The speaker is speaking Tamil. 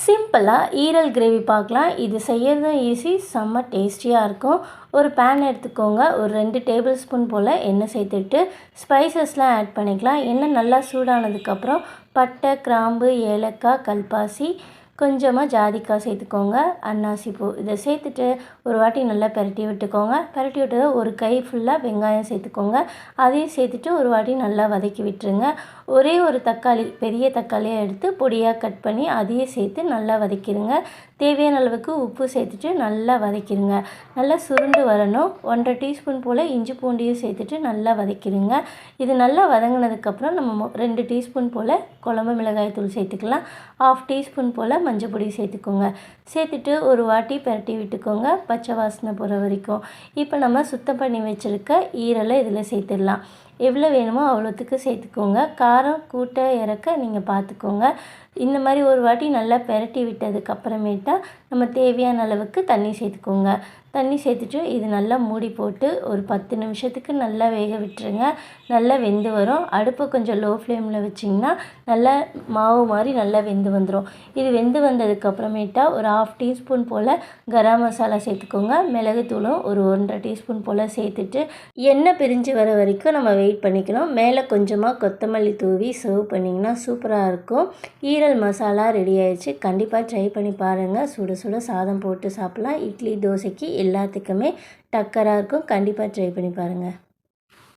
சிம்பிளாக ஈரல் கிரேவி பார்க்கலாம். இது செய்யறதும் ஈஸி செம்ம டேஸ்டியாக இருக்கும். ஒரு பேன் எடுத்துக்கோங்க. ஒரு ரெண்டு டேபிள் ஸ்பூன் போல் எண்ணெய் சேர்த்துட்டு ஸ்பைசஸ்லாம் ஆட் பண்ணிக்கலாம். எண்ணெய் நல்லா சூடானதுக்கப்புறம் பட்டை கிராம்பு ஏலக்காய் கல்பாசி கொஞ்சமாக ஜாதிக்காய் சேர்த்துக்கோங்க. அன்னாசி பூ இதை சேர்த்துட்டு ஒரு வாட்டி நல்லா பெரட்டி விட்டுக்கோங்க. பெரட்டி விட்டதை ஒரு கை ஃபுல்லாக வெங்காயம் சேர்த்துக்கோங்க. அதையும் சேர்த்துட்டு ஒரு வாட்டி நல்லா வதக்கி விட்டுருங்க. ஒரே ஒரு தக்காளி பெரிய தக்காளியாக எடுத்து பொடியாக கட் பண்ணி அதையும் சேர்த்து நல்லா வதக்கிடுங்க தேவையான அளவுக்கு உப்பு சேர்த்துட்டு நல்லா வதக்கிடுங்க நல்லா சுருண்டு வரணும். ஒன்றரை டீஸ்பூன் போல் இஞ்சி பூண்டியும் சேர்த்துட்டு நல்லா வதக்கிடுங்க இது நல்லா வதங்கினதுக்கப்புறம் நம்ம மொ- ரெண்டு டீஸ்பூன் போல் குழம்பு மிளகாய் தூள் சேர்த்துக்கலாம். ஆஃப் டீஸ்பூன் போல் மஞ்சள் பொடி சேர்த்துக்கோங்க. சேர்த்துட்டு ஒரு வாட்டி பரட்டி விட்டுக்கோங்க. பச்சை வாசனை போகிற வரைக்கும். இப்போ நம்ம சுத்தம் பண்ணி வச்சுருக்க ஈரலை இதில் சேர்த்துடலாம். எவ்வளோ வேணுமோ அவ்வளோத்துக்கு சேர்த்துக்கோங்க. காரம் கூட்ட இறக்க நீங்கள் பார்த்துக்கோங்க. இந்த மாதிரி ஒரு வாட்டி நல்லா பெரட்டி விட்டதுக்கு அப்புறமேட்டா நம்ம தேவையான அளவுக்கு தண்ணி சேர்த்துக்கோங்க. தண்ணி சேர்த்துட்டு இது நல்லா மூடி போட்டு ஒரு பத்து நிமிஷத்துக்கு நல்லா வேக விட்டுருங்க. நல்லா வெந்து வரும். அடுப்பை கொஞ்சம் லோ ஃப்ளேமில் வச்சிங்கன்னா நல்லா மாவு மாதிரி நல்லா வெந்து வந்துடும் இது வெந்து வந்ததுக்கு அப்புறமேட்டா ஒரு ஆஃப் டீஸ்பூன் போல் கரம் மசாலா சேர்த்துக்கோங்க. மிளகுத்தூளும் ஒரு ஒன்றரை டீஸ்பூன் போல் சேர்த்துட்டு எண்ணெய் பிரிஞ்சு வர வரைக்கும் நம்ம வெயிட் பண்ணிக்கணும். மேலே கொஞ்சமாக கொத்தமல்லி தூவி சர்வ் பண்ணிங்கன்னா சூப்பராக இருக்கும். ஈரல் மசாலா ரெடி ஆயிடுச்சு. கண்டிப்பாக ட்ரை பண்ணி பாருங்கள் சுட சுட சாதம் போட்டு சாப்பிட்லாம். இட்லி தோசைக்கு எல்லாத்துக்குமே டக்கராக இருக்கும். கண்டிப்பாக ட்ரை பண்ணி பாருங்கள்